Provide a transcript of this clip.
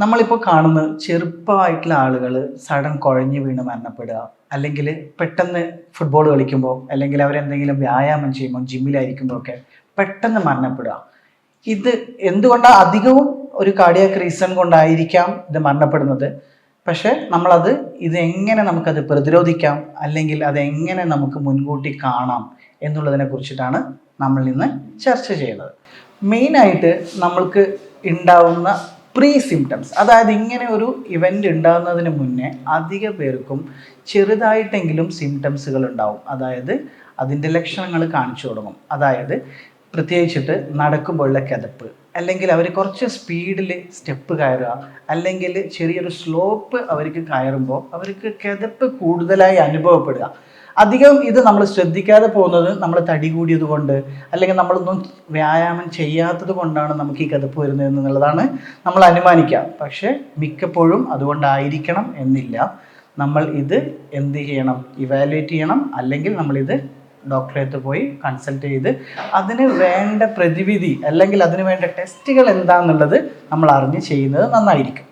നമ്മളിപ്പോൾ കാണുന്ന ചെറുപ്പമായിട്ടുള്ള ആളുകൾ സഡൻ കുഴഞ്ഞു വീണ് മരണപ്പെടുക അല്ലെങ്കിൽ പെട്ടെന്ന് ഫുട്ബോൾ കളിക്കുമ്പോൾ അല്ലെങ്കിൽ അവരെന്തെങ്കിലും വ്യായാമം ചെയ്യുമ്പോൾ ജിമ്മിലായിരിക്കുമ്പോൾ ഒക്കെ പെട്ടെന്ന് മരണപ്പെടുക. ഇത് എന്തുകൊണ്ടാണ് അധികവും ഒരു കാർഡിയാക് റീസൺ കൊണ്ടായിരിക്കാം ഇത് മരണപ്പെടുന്നത്? പക്ഷേ നമ്മളത് ഇത് എങ്ങനെ നമുക്കത് പ്രതിരോധിക്കാം അല്ലെങ്കിൽ അത് എങ്ങനെ നമുക്ക് മുൻകൂട്ടി കാണാം എന്നുള്ളതിനെ കുറിച്ചിട്ടാണ് നമ്മൾ ഇന്ന് ചർച്ച ചെയ്യുന്നത്. മെയിനായിട്ട് നമ്മൾക്ക് ഉണ്ടാവുന്ന പ്രീ സിംറ്റംസ് അതായത് ഇങ്ങനെ ഒരു ഇവന്റ് ഉണ്ടാകുന്നതിന് മുന്നേ അധിക പേർക്കും ചെറുതായിട്ടെങ്കിലും സിംറ്റംസുകൾ ഉണ്ടാവും. അതായത് അതിന്റെ ലക്ഷണങ്ങൾ കാണിച്ചു തുടങ്ങും. അതായത് പ്രത്യേകിച്ചിട്ട് നടക്കുമ്പോഴുള്ള കിതപ്പ് അല്ലെങ്കിൽ അവർ കുറച്ച് സ്പീഡിൽ സ്റ്റെപ്പ് കയറുക അല്ലെങ്കിൽ ചെറിയൊരു സ്ലോപ്പ് അവർക്ക് കയറുമ്പോൾ അവർക്ക് കിതപ്പ് കൂടുതലായി അനുഭവപ്പെടുക. അധികം ഇത് നമ്മൾ ശ്രദ്ധിക്കാതെ പോകുന്നത് നമ്മൾ തടി കൂടിയത് കൊണ്ട് അല്ലെങ്കിൽ നമ്മളൊന്നും വ്യായാമം ചെയ്യാത്തത് കൊണ്ടാണ് നമുക്ക് ഈ കിതപ്പ് വരുന്നത് എന്നുള്ളതാണ് നമ്മൾ അനുമാനിക്കാം പക്ഷേ മിക്കപ്പോഴും അതുകൊണ്ടായിരിക്കണം എന്നില്ല. നമ്മൾ ഇത് എന്ത് ചെയ്യണം? ഇവാലുവേറ്റ് ചെയ്യണം. അല്ലെങ്കിൽ നമ്മളിത് ഡോക്ടറെ അടുത്ത് പോയി കൺസൾട്ട് ചെയ്ത് അതിന് വേണ്ട പ്രതിവിധി അല്ലെങ്കിൽ അതിന് വേണ്ട ടെസ്റ്റുകൾ എന്താണെന്നുള്ളത് നമ്മൾ അറിഞ്ഞ് ചെയ്യുന്നത് നന്നായിരിക്കും.